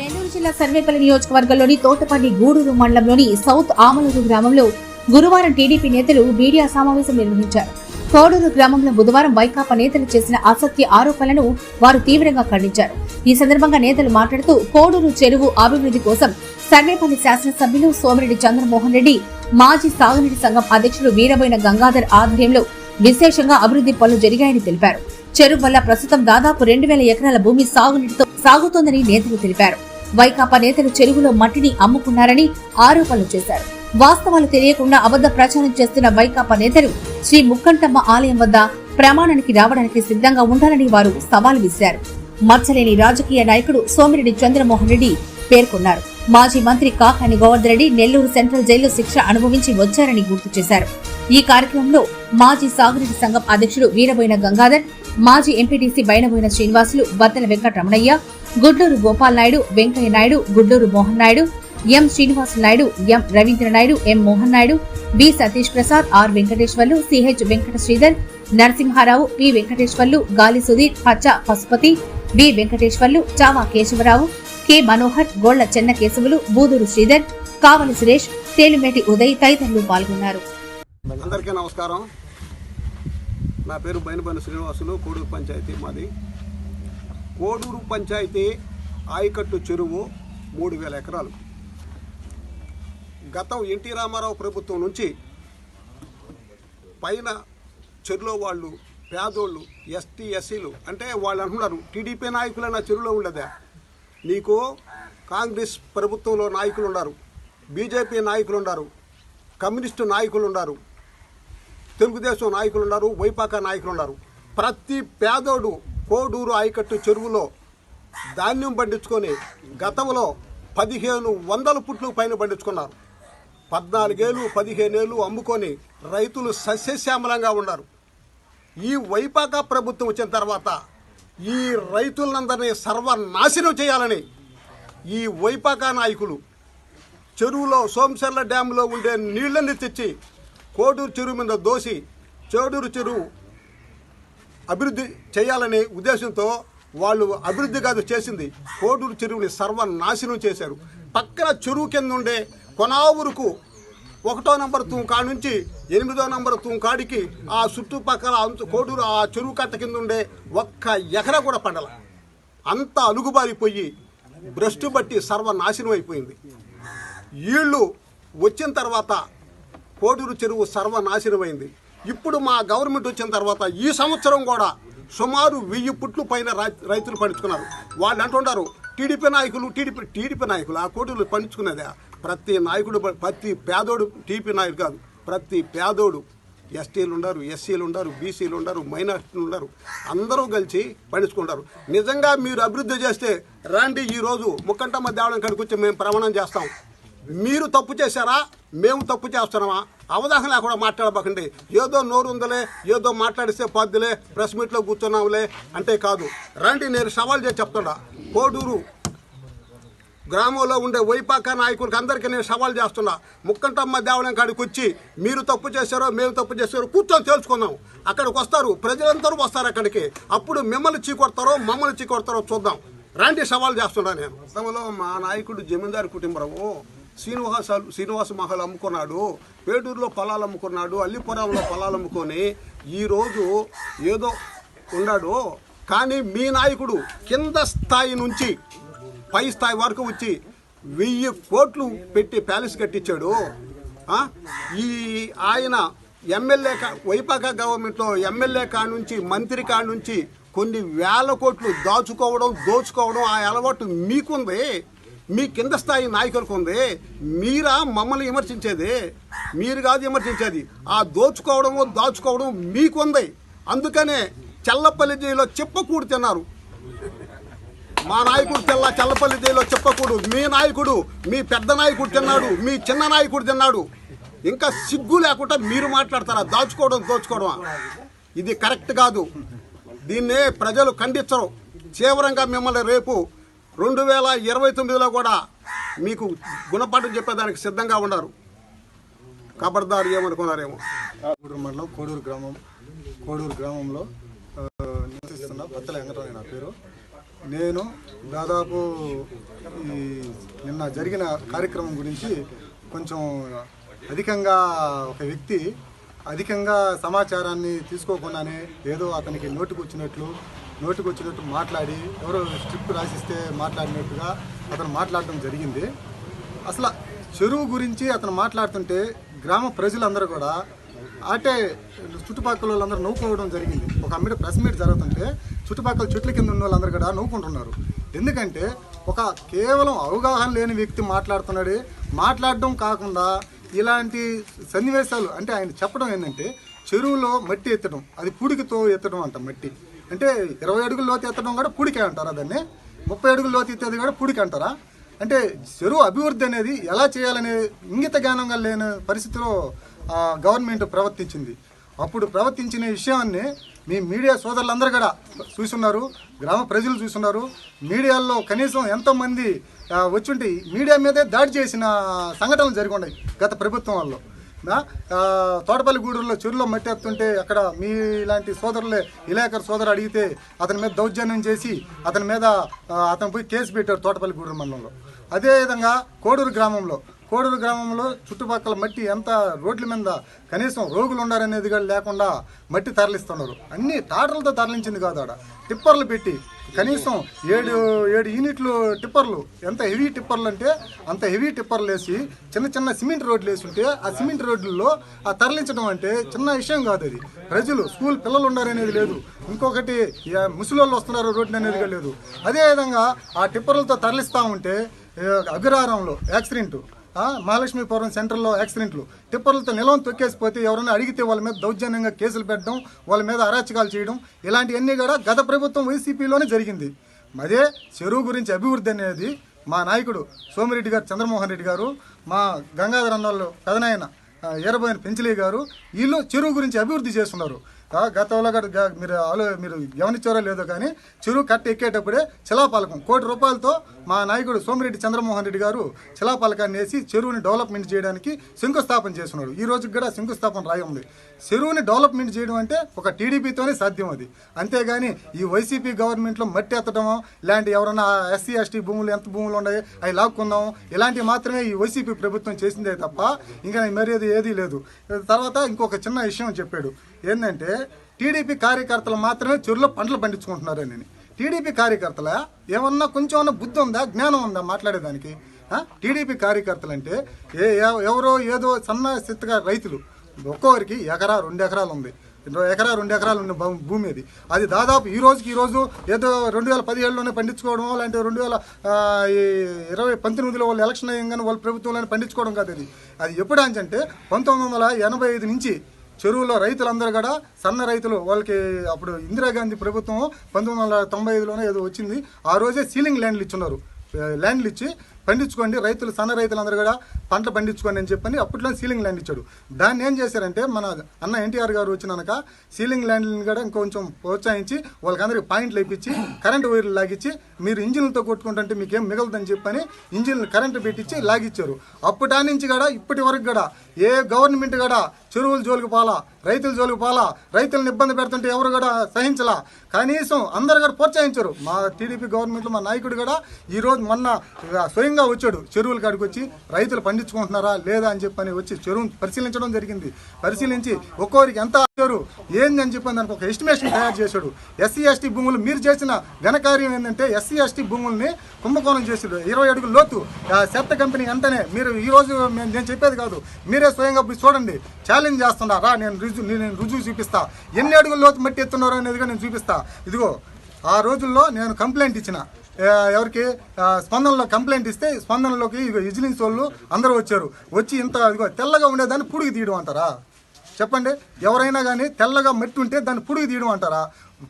నెల్లూరు జిల్లా సర్వేపల్లి నియోజకవర్గంలోని తోటపల్లి గూడూరు మండలంలోని సౌత్ ఆమలూరు గ్రామంలో గురువారం టీడీపీ నేతలు మీడియా సమావేశం నిర్వహించారు. కోడూరు గ్రామంలో బుధవారం వైకాపా నేతలు చేసిన అసత్య ఆరోపణలను వారు తీవ్రంగా ఖండించారు. ఈ సందర్భంగా నేతలు మాట్లాడుతూ కోడూరు చెరువు అభివృద్ధి కోసం సర్వేపల్లి శాసనసభ్యులు సోమిరెడ్డి చంద్రమోహన్ రెడ్డి మాజీ సాగునీటి సంఘం అధ్యక్షుడు వీరబోయిన గంగాధర్ ఆధ్వర్యంలో విశేషంగా అభివృద్ధి పనులు జరిగాయని తెలిపారు. చెరువు వల్ల ప్రస్తుతం దాదాపు రెండు వేల ఎకరాల భూమి సాగునీటితో సాగుతోందని నేతలు తెలిపారు. వైకాపా నేతలు చెరువులో మట్టిని అమ్ముకున్నారని ఆరోపణలు చేశారు. వాస్తవాలు తెలియకుండా అబద్ధ ప్రచారం చేస్తున్న వైకాపా నేతలు శ్రీ ముక్కంటమ్మ ఆలయం వద్ద ప్రమాణానికి రావడానికి సిద్ధంగా ఉండాలని వారు సవాల్ విసిరారు. మచ్చలేని రాజకీయ నాయకుడు సోమిరెడ్డి చంద్రమోహన్ రెడ్డి పేర్కొన్నారు. మాజీ మంత్రి కాకాని గోవర్ధన్ రెడ్డి నెల్లూరు సెంట్రల్ జైల్లో శిక్ష అనుభవించి వచ్చారని గుర్తు చేశారు. ఈ కార్యక్రమంలో మాజీ సాగునీటి సంఘం అధ్యక్షుడు వీరబోయిన గంగాధర్ మాజీ MPTC Bayanaboina Srinivasulu Battala Venkataramanaiah Gudluru Gopal Naidu Venkaiah Naidu Gudluru Mohan Naidu M Srinivasa Naidu M Ravindra Naidu M Mohan Naidu B Satish Prasad R Venkateswarlu CH Venkata Sridhar Narasimharao P Venkateswarlu Gali Sudheer Pacha Pasupathi V Venkateswarlu Chava Kesavarao K Manohar Golla Chenna Kesavulu Buduru Sridhar Kavali Suresh Telimeti Uday తదితరులు పాల్గొన్నారు. అందరికీ నమస్కారం. నా పేరు బైనపల్లి శ్రీనివాసులు కోడూరు పంచాయతీ మాది. కోడూరు పంచాయతీ ఆయకట్టు చెరువు మూడు వేల ఎకరాలు. గతం ఎన్టీ రామారావు ప్రభుత్వం నుంచి పైన చెరువులో వాళ్ళు పేదోళ్ళు ఎస్టీ ఎస్సీలు అంటే వాళ్ళు అంటున్నారు టీడీపీ నాయకులు నాయకులైనా చెరువులో ఉండదా? నీకు కాంగ్రెస్ ప్రభుత్వంలో నాయకులు ఉన్నారు బీజేపీ నాయకులు ఉన్నారు కమ్యూనిస్టు నాయకులు ఉన్నారు. తెలుగుదేశం నాయకులు ఉన్నారు వైపాక నాయకులు ఉన్నారు ప్రతి పేదోడు కోడూరు ఆయకట్టు చెరువులో ధాన్యం పండించుకొని గతంలో పదిహేను వందల పుట్లు పైన పండించుకున్నారు. పద్నాలుగేళ్ళు పదిహేనేళ్ళు అమ్ముకొని రైతులు సస్యశ్యామలంగా ఉన్నారు. ఈ వైపాక ప్రభుత్వం వచ్చిన తర్వాత ఈ రైతులందరినీ సర్వనాశనం చేయాలని ఈ వైపాక నాయకులు చెరువులో సోమశర్ల డ్యాంలో ఉండే నీళ్ళని తెచ్చి కోడూరు చెరువు మీద దోసి చేడూరు చెరువు అభివృద్ధి చేయాలనే ఉద్దేశంతో వాళ్ళు అభివృద్ధి కాదు చేసింది. కోడూరు చెరువుని సర్వనాశనం చేశారు. పక్కన చెరువు కింద ఉండే కొనావురుకు ఒకటో నంబర్ తూంకాడ నుంచి ఎనిమిదో నంబర్ తూంకాడికి ఆ చుట్టుపక్కల కోడూరు ఆ చెరువు కట్ట కింద ఉండే ఒక్క ఎకరా కూడా పండల. అంత అలుగుబారిపోయి భ్రష్టు బట్టి సర్వనాశనం అయిపోయింది. వీళ్ళు వచ్చిన తర్వాత కోడూరు చెరువు సర్వనాశనమైంది. ఇప్పుడు మా గవర్నమెంట్ వచ్చిన తర్వాత ఈ సంవత్సరం కూడా సుమారు వెయ్యి పుట్లు పైన రై- రైతులు పండించుకున్నారు. వాళ్ళు అంటుంటారు టీడీపీ నాయకులు టీడీపీ టీడీపీ నాయకులు ఆ కోటూరు పండించుకునేదే ప్రతి నాయకుడు ప్రతి పేదోడు టీడీపీ నాయకుడు కాదు ప్రతి పేదోడు ఎస్టీలు ఉండరు ఎస్సీలు ఉండరు బీసీలు ఉండరు మైనార్టీలు ఉండరు. అందరూ కలిసి పండించుకుంటారు. నిజంగా మీరు అభివృద్ధి చేస్తే రండి ఈరోజు ముక్కంటమ్మ దేవడం కాడికి వచ్చి మేము ప్రమాణం చేస్తాం. మీరు తప్పు చేశారా? మేము తప్పు చేస్తున్నామా? అవగాహన లేకుండా మాట్లాడబకండి. ఏదో నోరు ఉందలే ఏదో మాట్లాడిస్తే పద్దులే ప్రెస్ మీట్లో కూర్చున్నాంలే అంటే కాదు. రండి నేను సవాల్ చేసి చెప్తున్నా. కోడూరు గ్రామంలో ఉండే వైపాక నాయకులకు అందరికీ నేను సవాల్ చేస్తున్నా. ముక్కంటమ్మ దేవాలయం కాడికి వచ్చి మీరు తప్పు చేశారో మేము తప్పు చేశారో కూర్చొని తెలుసుకుందాం. అక్కడికి వస్తారు. ప్రజలందరూ వస్తారు అక్కడికి. అప్పుడు మిమ్మల్ని చీకొడతారో మమ్మల్ని చీకొడతారో చూద్దాం. రండి సవాల్ చేస్తున్నా నేను. గతంలో మా నాయకుడు జమీందారు కుటుంబరావు శ్రీనివాసాలు శ్రీనివాస మహల్ అమ్ముకున్నాడు పేటూరులో పొలాలు అమ్ముకున్నాడు అల్లిపురంలో పొలాలు అమ్ముకొని ఈరోజు ఏదో ఉన్నాడు కానీ మీ నాయకుడు కింద స్థాయి నుంచి పై స్థాయి వరకు వచ్చి వెయ్యి కోట్లు పెట్టి ప్యాలెస్ కట్టించాడు. ఈ ఆయన ఎమ్మెల్యే కా వైపాక గవర్నమెంట్లో ఎమ్మెల్యే కాడ నుంచి మంత్రి కాడ నుంచి కొన్ని వేల కోట్లు దాచుకోవడం దోచుకోవడం ఆ అలవాటు మీకుంది. మీ కింద స్థాయి నాయకులకు ఉంది. మీరా మమ్మల్ని విమర్శించేది. మీరు కాదు విమర్శించేది. ఆ దోచుకోవడము దాచుకోవడం మీకుంది. అందుకనే చల్లపల్లి జైల్లో చెప్పకూడు తిన్నారు. మా నాయకుడు తెల్ల చల్లపల్లి జైల్లో చెప్పకూడు మీ నాయకుడు మీ పెద్ద నాయకుడు తిన్నాడు. మీ చిన్న నాయకుడు తిన్నాడు. ఇంకా సిగ్గు లేకుండా మీరు మాట్లాడతారా? దాచుకోవడం దోచుకోవడం ఇది కరెక్ట్ కాదు. దీన్నే ప్రజలు ఖండించరు. తీవ్రంగా మిమ్మల్ని రేపు రెండు వేల ఇరవై తొమ్మిదిలో కూడా మీకు గుణపాఠం చెప్పేదానికి సిద్ధంగా ఉన్నారు. కబర్దారు ఏమనుకున్నారేమో? కోడూరు మండలం కోడూరు గ్రామం కోడూరు గ్రామంలో నివసిస్తున్న బత్తల వెంకటరావు నా పేరు. నేను దాదాపు ఈ నిన్న జరిగిన కార్యక్రమం గురించి కొంచెం అధికంగా ఒక వ్యక్తి అధికంగా సమాచారాన్ని తీసుకోకుండానే ఏదో అతనికి నోటికి వచ్చినట్లు నోటికి వచ్చినట్టు మాట్లాడి ఎవరో స్ట్రిప్ రాసిస్తే మాట్లాడినట్టుగా అతను మాట్లాడటం జరిగింది. అసలు చెరువు గురించి అతను మాట్లాడుతుంటే గ్రామ ప్రజలందరూ కూడా అంటే చుట్టుపక్కల వాళ్ళందరూ నవ్వుకోవడం జరిగింది. ఒక అమ్మిడి ప్రెస్ మీట్ జరుగుతుంటే చుట్టుపక్కల చెట్ల కింద ఉన్న వాళ్ళందరూ కూడా నవ్వుకుంటున్నారు. ఎందుకంటే ఒక కేవలం అవగాహన లేని వ్యక్తి మాట్లాడుతున్నాడు. మాట్లాడడం కాకుండా ఇలాంటి సన్నివేశాలు అంటే ఆయన చెప్పడం ఏంటంటే చెరువులో మట్టి ఎత్తడం అది పూడికితో ఎత్తడం అంట మట్టి. అంటే ఇరవై అడుగుల లోతు ఎత్తడం కూడా పూడికే అంటారా దాన్ని? ముప్పై అడుగుల లోతు ఎత్తేది కూడా పూడికి అంటారా? అంటే చెరువు అభివృద్ధి అనేది ఎలా చేయాలనే ఇంగిత జ్ఞానంగా లేని పరిస్థితిలో గవర్నమెంట్ ప్రవర్తించింది. అప్పుడు ప్రవర్తించిన విషయాన్ని మీ మీడియా సోదరులందరూ కూడా చూస్తున్నారు గ్రామ ప్రజలు చూస్తున్నారు. మీడియాలో కనీసం ఎంతోమంది వచ్చుంటే మీడియా మీదే దాడి చేసిన సంఘటనలు జరిగి ఉన్నాయి గత ప్రభుత్వం వల్ల. తోటపల్లి గూడూరులో చెరువులో మట్టి ఎత్తుంటే అక్కడ మీ ఇలాంటి సోదరులే ఇలాకర్ సోదరు అడిగితే అతని మీద దౌర్జన్యం చేసి అతని మీద అతను పోయి కేసు పెట్టారు తోటపల్లి గూడూరు మండలంలో. అదేవిధంగా కోడూరు గ్రామంలో కోడూరు గ్రామంలో చుట్టుపక్కల మట్టి ఎంత రోడ్ల మీద కనీసం రోగులు ఉండారనేది కూడా లేకుండా మట్టి తరలిస్తున్నారు. అన్ని టాటర్లతో తరలించింది కాదు ఆడ. టిప్పర్లు పెట్టి కనీసం ఏడు ఏడు యూనిట్లు టిప్పర్లు ఎంత హెవీ టిప్పర్లు అంటే అంత హెవీ టిప్పర్లు వేసి చిన్న చిన్న సిమెంట్ రోడ్లు వేసి ఉంటే ఆ సిమెంట్ రోడ్లలో ఆ తరలించడం అంటే చిన్న విషయం కాదు అది. ప్రజలు స్కూల్ పిల్లలు ఉన్నారనేది లేదు. ఇంకొకటి ముసలోళ్ళు వస్తున్నారు రోడ్డు అనేది లేదు. అదేవిధంగా ఆ టిప్పర్లతో తరలిస్తూ ఉంటే అగ్రహారంలో యాక్సిడెంట్. మహాలక్ష్మీపురం సెంటర్లో యాక్సిడెంట్లు. టిప్పర్లతో నిలవం తొక్కేసిపోతే ఎవరైనా అడిగితే వాళ్ళ మీద దౌర్జన్యంగా కేసులు పెట్టడం వాళ్ళ మీద అరాచకాలు చేయడం ఇలాంటివన్నీ కూడా గత ప్రభుత్వం వైసీపీలోనే జరిగింది. అదే చెరువు గురించి అభివృద్ధి అనేది మా నాయకుడు సోమిరెడ్డి గారు చంద్రమోహన్ రెడ్డి గారు మా గంగాధర అన్నోళ్ళు పెదనాయన ఆ, పెంచలే గారు వీళ్ళు చెరువు గురించి అభివృద్ధి చేస్తున్నారు. గతంలో కూడా మీరు ఆలో మీరు గమనించారో లేదో కానీ చెరువు కట్ట ఎక్కేటప్పుడే శిలాపాలకం కోటి రూపాయలతో మా నాయకుడు సోమిరెడ్డి చంద్రమోహన్ రెడ్డి గారు శిలాపాలకాన్ని వేసి చెరువుని డెవలప్మెంట్ చేయడానికి శంకుస్థాపన చేస్తున్నాడు ఈ రోజుకి కూడా శంకుస్థాపన రాయి ఉంది. చెరువుని డెవలప్మెంట్ చేయడం అంటే ఒక టీడీపీతోనే సాధ్యం అది. అంతేగాని ఈ వైసీపీ గవర్నమెంట్లో మట్టి ఎత్తడము ఇలాంటి ఎవరైనా ఎస్సీ ఎస్టీ భూములు ఎంత భూములు ఉన్నాయి అవి లాక్కుందాం ఇలాంటివి మాత్రమే ఈ వైసీపీ ప్రభుత్వం చేసిందే తప్ప ఇంకా మరేది ఏదీ లేదు. తర్వాత ఇంకొక చిన్న విషయం చెప్పాడు. ఏంటంటే టీడీపీ కార్యకర్తలు మాత్రమే చెరువులో పంటలు పండించుకుంటున్నారని టీడీపీ కార్యకర్తల ఏమన్నా కొంచెం అన్న బుద్ధి ఉందా జ్ఞానం ఉందా మాట్లాడేదానికి? టీడీపీ కార్యకర్తలు అంటే ఏ ఎవరో ఏదో సన్న స్థితిగా రైతులు ఒక్కొక్కరికి ఎకరా రెండు ఎకరాలు ఉంది. రెండు ఎకరా రెండు ఎకరాలు ఉన్న భూ- భూమి అది అది దాదాపు ఈ రోజుకి ఈ రోజు ఏదో రెండు వేల పదిహేడులోనే పండించుకోవడం లేదంటే రెండు వేల ఈ ఇరవై పంతొమ్మిదిలో వాళ్ళు ఎలక్షన్ అయ్యంగానే వాళ్ళ ప్రభుత్వంలోనే పండించుకోవడం కాదు అది. అది ఎప్పుడు అంటే పంతొమ్మిది వందల ఎనభై ఐదు నుంచి చెరువులో రైతులందరూ కూడా సన్న రైతులు వాళ్ళకి అప్పుడు ఇందిరాగాంధీ ప్రభుత్వం పంతొమ్మిది వందల తొంభై ఐదులోనే ఏదో వచ్చింది. ఆ రోజే సీలింగ్ ల్యాండ్లు ఇచ్చున్నారు. ల్యాండ్లు ఇచ్చి పండించుకోండి. రైతులు సన్న రైతులందరూ కూడా పంట పండించుకోండి అని చెప్పని అప్పట్లో సీలింగ్ ల్యాండ్ ఇచ్చాడు. దాన్ని ఏం చేశారంటే మన అన్న ఎన్టీఆర్ గారు వచ్చినాక సీలింగ్ ల్యాండ్ని కూడా ఇంకొంచెం ప్రోత్సహించి వాళ్ళకందరికీ పాయింట్లు ఇప్పించి కరెంటు వైర్లు లాగిచ్చి మీరు ఇంజిన్లతో కొట్టుకుంటుంటే మీకేం మిగలదని చెప్పని ఇంజిన్లు కరెంటు పెట్టించి లాగిచ్చారు. అప్పటి నుంచి కూడా ఇప్పటి వరకు కూడా ఏ గవర్నమెంట్ కూడా చెరువులు జోలికి పోలా రైతుల జోలికి పోలా రైతులను ఇబ్బంది పెడుతుంటే ఎవరు కూడా సహించలా. కనీసం అందరు కూడా ప్రోత్సహించారు. మా టీడీపీ గవర్నమెంట్లో మా నాయకుడు కూడా ఈ రోజు మొన్న స్వయం స్వయంగా వచ్చాడు. చెరువుల కాడికి వచ్చి రైతులు పండించుకుంటున్నారా లేదా అని చెప్పని వచ్చి చెరువును పరిశీలించడం జరిగింది. పరిశీలించి ఒక్కొరికి ఎంత ఇచ్చారు ఏంది అని చెప్పని దానికి ఒక ఎస్టిమేషన్ తయారు చేశాడు. ఎస్సీ ఎస్టీ భూములు మీరు చేసిన ఘనకార్యం ఏంటంటే ఎస్సీ ఎస్టీ భూముల్ని కుంభకోణం చేసాడు ఇరవై అడుగులు లోతు. ఆ చెత్త కంపెనీ వెంటనే మీరు ఈ రోజు నేను చెప్పేది కాదు. మీరే స్వయంగా చూడండి. ఛాలెంజ్ చేస్తున్నా. రా నేను రుజువు నేను రుజువు చూపిస్తా. ఎన్ని అడుగులు లోతు మట్టి ఎత్తున్నారు అనేదిగా నేను చూపిస్తా. ఇదిగో ఆ రోజుల్లో నేను కంప్లైంట్ ఇచ్చిన. ఎవరికి స్పందనలో కంప్లైంట్ ఇస్తే స్పందనలోకి విజిలెన్స్ వాళ్ళు అందరూ వచ్చారు. వచ్చి ఇంత తెల్లగా ఉండేదాన్ని పుడికి తీయడం అంటారా? చెప్పండి. ఎవరైనా కానీ తెల్లగా మెట్టు ఉంటే దాన్ని పుడికి తీయడం అంటారా?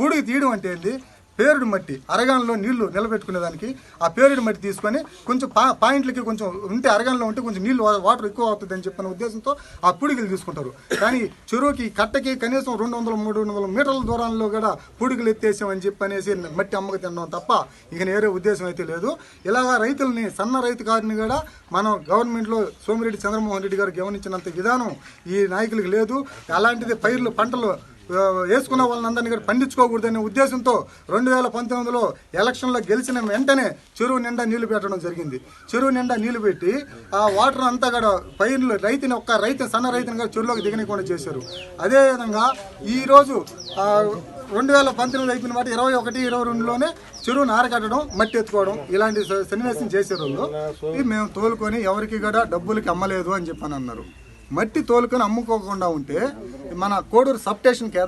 పుడికి తీయడం అంటే ఏంది? పేరుడు మట్టి అరగాన్లో నీళ్ళు నిలబెట్టుకునేదానికి ఆ పేరుడు మట్టి తీసుకొని కొంచెం పా పాయింట్లకి కొంచెం ఉంటే అరగాన్లో ఉంటే కొంచెం నీళ్ళు వాటర్ ఎక్కువ అవుతుంది అని చెప్పిన ఉద్దేశంతో ఆ పుడికలు తీసుకుంటారు. కానీ చెరువుకి కట్టకి కనీసం రెండు వందల మూడు వందల మీటర్ల దూరంలో కూడా పుడికలు ఎత్తేసామని చెప్పి అనేసి మట్టి అమ్మక తినడం తప్ప ఇక వేరే ఉద్దేశం అయితే లేదు. ఇలాగా రైతుల్ని సన్న రైతు కారిని కూడా మనం గవర్నమెంట్లో సోమిరెడ్డి చంద్రమోహన్ రెడ్డి గారు గమనించినంత విధానం ఈ నాయకులకు లేదు. అలాంటిది పైర్లు పంటలు వేసుకున్న వాళ్ళందరినీ కూడా పండించుకోకూడదనే ఉద్దేశంతో రెండు వేల పంతొమ్మిదిలో ఎలక్షన్లో గెలిచిన వెంటనే చెరువు నిండా నీళ్ళు పెట్టడం జరిగింది. చెరువు నిండా నీళ్ళు పెట్టి ఆ వాటర్ అంతా కూడా పైర్లు రైతుని ఒక్క రైతు సన్న రైతుని కూడా చెరువులోకి దిగనికుండా చేశారు. అదేవిధంగా ఈరోజు రెండు వేల పంతొమ్మిది అయిపోయిన మాట ఇరవై ఒకటి ఇరవై రెండులోనే చెరువును నారకట్టడం మట్టి ఎత్తుకోవడం ఇలాంటి స- సన్నివేశం చేసే వాళ్ళు ఇది మేము తోలుకొని ఎవరికి కూడా డబ్బులకి అమ్మలేదు అని చెప్పని అన్నారు. మట్టి తోలుకొని అమ్ముకోకుండా ఉంటే మన కోడూరు సబ్ స్టేషన్కి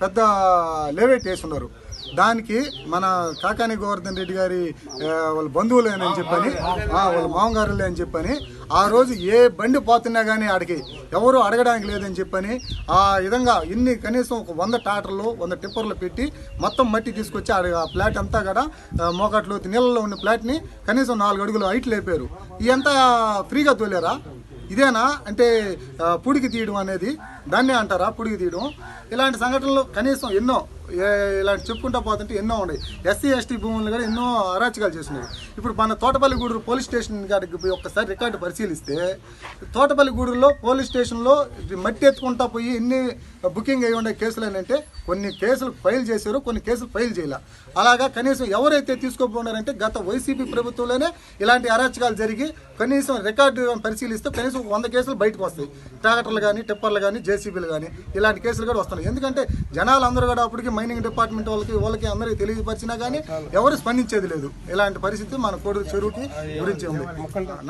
పెద్ద లేవేట్ వేసి ఉన్నారు. దానికి మన కాకాని గోవర్ధన్ రెడ్డి గారి వాళ్ళ బంధువులేనని చెప్పని వాళ్ళ మామగారులే అని చెప్పని ఆ రోజు ఏ బండి పోతున్నా కానీ ఆడికి ఎవరు అడగడానికి లేదని చెప్పని ఆ విధంగా ఇన్ని కనీసం ఒక వంద టాటర్లు వంద టిప్పర్లు పెట్టి మొత్తం మట్టి తీసుకొచ్చి ఆడ ఆ ఫ్లాట్ అంతా కూడా మోకాట్లు నీళ్ళలో ఉన్న ఫ్లాట్ని కనీసం నాలుగు అడుగులు హైట్ లేపారు. ఇదంతా ఫ్రీగా తోలేరా? ఇదేనా? అంటే పుడికి తీయడం అనేది దాన్నే అంటారా? పుడికి తీయడం. ఇలాంటి సంఘటనలు కనీసం ఎన్నో ఇలాంటి చెప్పుకుంటా పోతుంటే ఎన్నో ఉన్నాయి. ఎస్సీ ఎస్టీ భూములను కూడా ఎన్నో అరాచకాలు చేస్తున్నాయి. ఇప్పుడు మన తోటపల్లిగూడూరు పోలీస్ స్టేషన్ కాడికి ఒక్కసారి రికార్డు పరిశీలిస్తే తోటపల్లిగూడూరులో పోలీస్ స్టేషన్లో మట్టి ఎత్తుకుంటా పోయి ఎన్ని బుకింగ్ అయి ఉండే కేసులు ఏంటంటే కొన్ని కేసులు ఫైల్ చేశారు కొన్ని కేసులు ఫైల్ చేయాల. అలాగా కనీసం ఎవరైతే తీసుకోబోనారంటే గత వైసీపీ ప్రభుత్వంలోనే ఇలాంటి అరాచకాలు జరిగి కనీసం రికార్డు పరిశీలిస్తే కనీసం వంద కేసులు బయటకు వస్తాయి. ట్రాక్టర్లు కానీ టిప్పర్లు కానీ జేసీబీలు కానీ ఇలాంటి కేసులు కూడా వస్తున్నాయి. ఎందుకంటే జనాలు అందరూ కూడా అప్పటికి మైనింగ్ డిపార్ట్మెంట్ వాళ్ళకి వాళ్ళకి అందరికీ తెలియపరిచినా కానీ ఎవరు స్పందించేది లేదు. ఇలాంటి పరిస్థితి మన కోడూరు చెరువుకి గురించి ఉంది.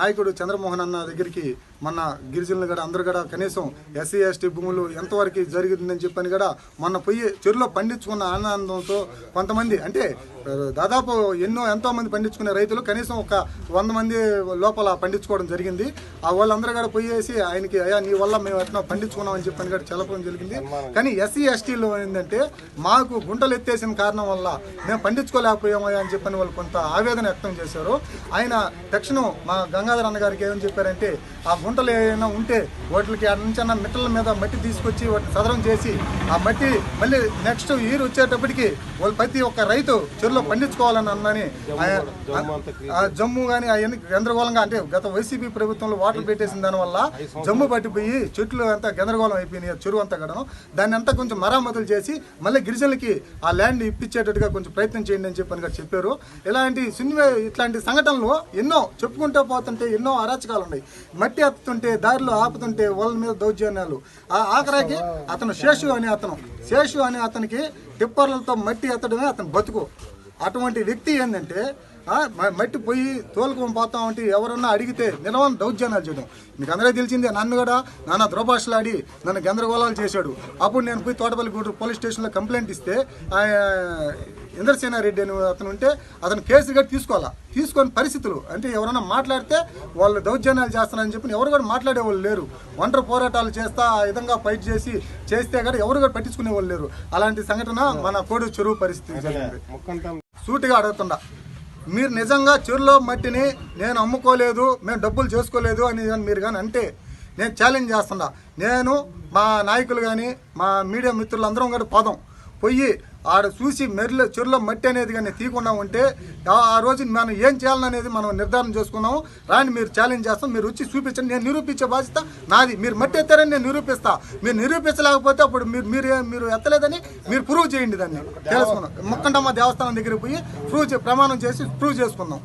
నాయకుడు చంద్రమోహన్ అన్న దగ్గరికి మన గిరిజనులు కూడా అందరూ కూడా కనీసం ఎస్సీ ఎస్టీ భూములు ఎంతవరకు జరిగిందని చెప్పని కూడా మొన్న పొయ్యి చెరువులో పండించుకున్న ఆనందంతో కొంతమంది అంటే దాదాపు ఎన్నో ఎంతో మంది పండించుకునే రైతులు కనీసం ఒక వంద మంది లోపల పండించుకోవడం జరిగింది. ఆ వాళ్ళందరూ కూడా పోయేసి ఆయనకి అయ్యా నీ వల్ల మేము ఎట్లా పండించుకున్నామని చెప్పని కూడా చెప్పడం జరిగింది. కానీ ఎస్సీ ఎస్టీలో ఏంటంటే మాకు గుంటలు ఎత్తేసిన కారణం వల్ల మేము పండించుకోలేకపోయామయ్యా అని చెప్పని వాళ్ళు కొంత ఆవేదన వ్యక్తం చేశారు. ఆయన తక్షణం మా గంగాధర అన్న గారికి ఏమని చెప్పారంటే ఆ గుంటలు ఏమైనా ఉంటే వాటికి అటు నుంచి అన్న మిట్టల మీద మట్టి తీసుకొచ్చి వాటిని సదరం చేసి ఆ మట్టి మళ్ళీ నెక్స్ట్ ఇయర్ వచ్చేటప్పటికి వాళ్ళు ప్రతి ఒక్క రైతు చెరువులో పండించుకోవాలని అన్నని జమ్ము కానీ అవన్నీ గందరగోళంగా అంటే గత వైసీపీ ప్రభుత్వంలో వాటర్ పెట్టేసిన దానివల్ల జమ్ము పట్టిపోయి చెట్లు అంతా గందరగోళం అయిపోయినాయి చెరువు అంతా కూడా దాన్ని అంతా కొంచెం మరామతులు చేసి మళ్ళీ గిరిజనులకి ఆ ల్యాండ్ ఇప్పించేటట్టుగా కొంచెం ప్రయత్నం చేయండి అని చెప్పని చెప్పారు. ఇలాంటి సినిమా ఇట్లాంటి సంఘటనలు ఎన్నో చెప్పుకుంటూ పోతుంటే ఎన్నో అరాచకాలు ఉన్నాయి. మట్టి ఎత్తుతుంటే దారిలో ఆపుతుంటే వాళ్ళ మీద దౌర్జన్యాలు. ఆ ఆఖరాకి అతను శేషు అనే అతను. శేషు అనే అతనికి టిప్పర్లతో మట్టి ఎత్తడమే అతను బతుకు. అటువంటి వ్యక్తి ఏంటంటే మట్టి పోయి తోలుకొని పోతాం అంటే ఎవరన్నా అడిగితే నిలవని దౌర్జన్యాలు చేయడం. మీకు అందరూ తెలిసిందే నన్ను కూడా నాన్న ద్రోభాషలాడి నన్ను గందరగోళాలు చేశాడు. అప్పుడు నేను పోయి తోటపల్లి గూడూరు పోలీస్ స్టేషన్లో కంప్లైంట్ ఇస్తే ఇంద్రసేనారెడ్డి అని అతను ఉంటే అతను కేసు కూడా తీసుకోవాలా? తీసుకొని పరిస్థితులు. అంటే ఎవరైనా మాట్లాడితే వాళ్ళు దౌర్జన్యాలు చేస్తారని చెప్పి ఎవరు కూడా మాట్లాడే వాళ్ళు లేరు. ఒంటరి పోరాటాలు చేస్తా ఆ విధంగా ఫైట్ చేసి చేస్తే కూడా ఎవరు కూడా పట్టించుకునే వాళ్ళు లేరు. అలాంటి సంఘటన మన కోడు చెరువు పరిస్థితి సూటిగా అడుగుతుండా మీరు నిజంగా చెరువులో మట్టిని నేను అమ్ముకోలేదు మేము డబ్బులు చేసుకోలేదు అని మీరు కానీ అంటే నేను ఛాలెంజ్ చేస్తున్నా. నేను మా నాయకులు కానీ మా మీడియా మిత్రులు అందరం కూడా పోదాం. పోయి ఆడ చూసి మెర్ల చెరులో మట్టి అనేది కానీ తీకున్నాం ఉంటే ఆ రోజు మనం ఏం చేయాలనేది మనం నిర్ధారణ చేసుకున్నాము. రాని మీరు ఛాలెంజ్ చేస్తాం. మీరు వచ్చి చూపించండి. నేను నిరూపించే బాధ్యత నాది. మీరు మట్టి ఎత్తారని నేను నిరూపిస్తా. మీరు నిరూపించలేకపోతే అప్పుడు మీరు మీరు మీరు ఎత్తలేదని మీరు ప్రూవ్ చేయండి దాన్ని. తెలుసుకున్నాం. ముక్కంటమ్మ దేవస్థానం దగ్గరికి పోయి ప్రూవ్ ప్రమాణం చేసి ప్రూవ్ చేసుకుందాం